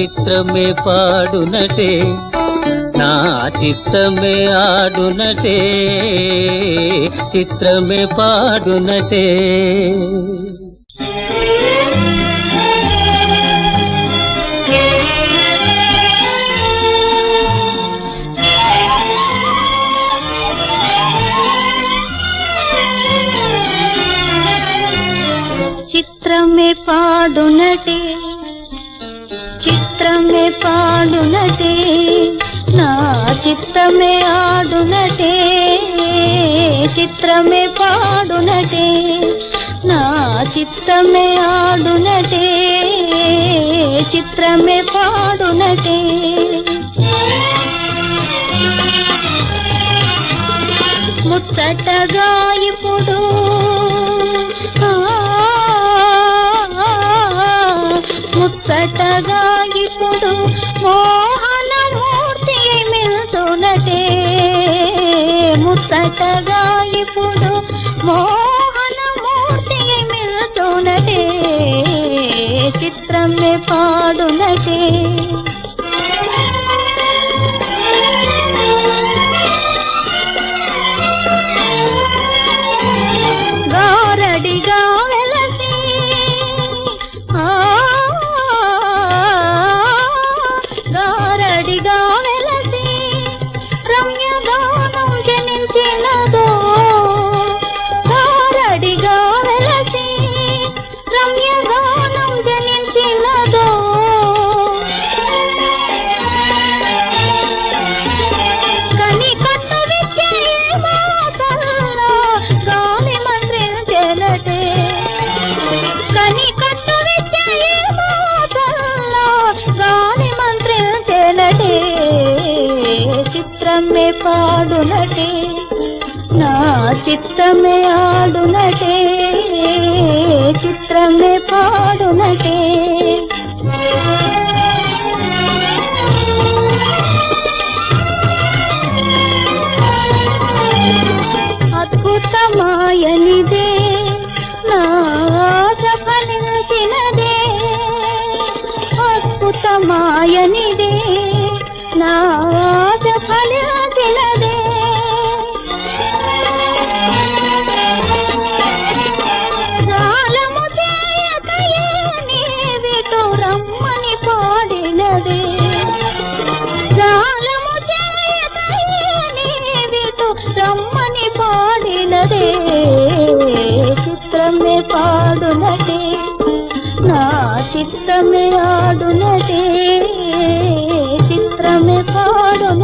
చిత్రమే పాడునటే నా చిత్తమే ఆడునటే చిత్రమే పాడునటే. చిత్రమే పాడునటే పాడునటే నా చిత్రమే ఆడునటే చిత్రమే పాడునటే నా చిత్రమే ఆడునటే చిత్రమే పాడునటే. ముత్తటగా ఇప్పుడు ముత్తటగా ముచ్చటగా ఇప్పుడు మోహనమూర్తి మిల్తునటే చిత్రమే పాడునటే. గారడిగా పాడునటే నా చిత్రమే ఆడునటే చిత్రమే పాడునటే. అద్భుతమాయనిదే నా నా ఆశ ఫలించినదే. రాలము చేయతయే నీవిటు రమ్మని పాడినదే రాలము చేయతయే నీవిటు రమ్మని పాడినదే చిత్రమే పాడునదే నా చిత్తమే ఆడునదే. ಮಾಡಲು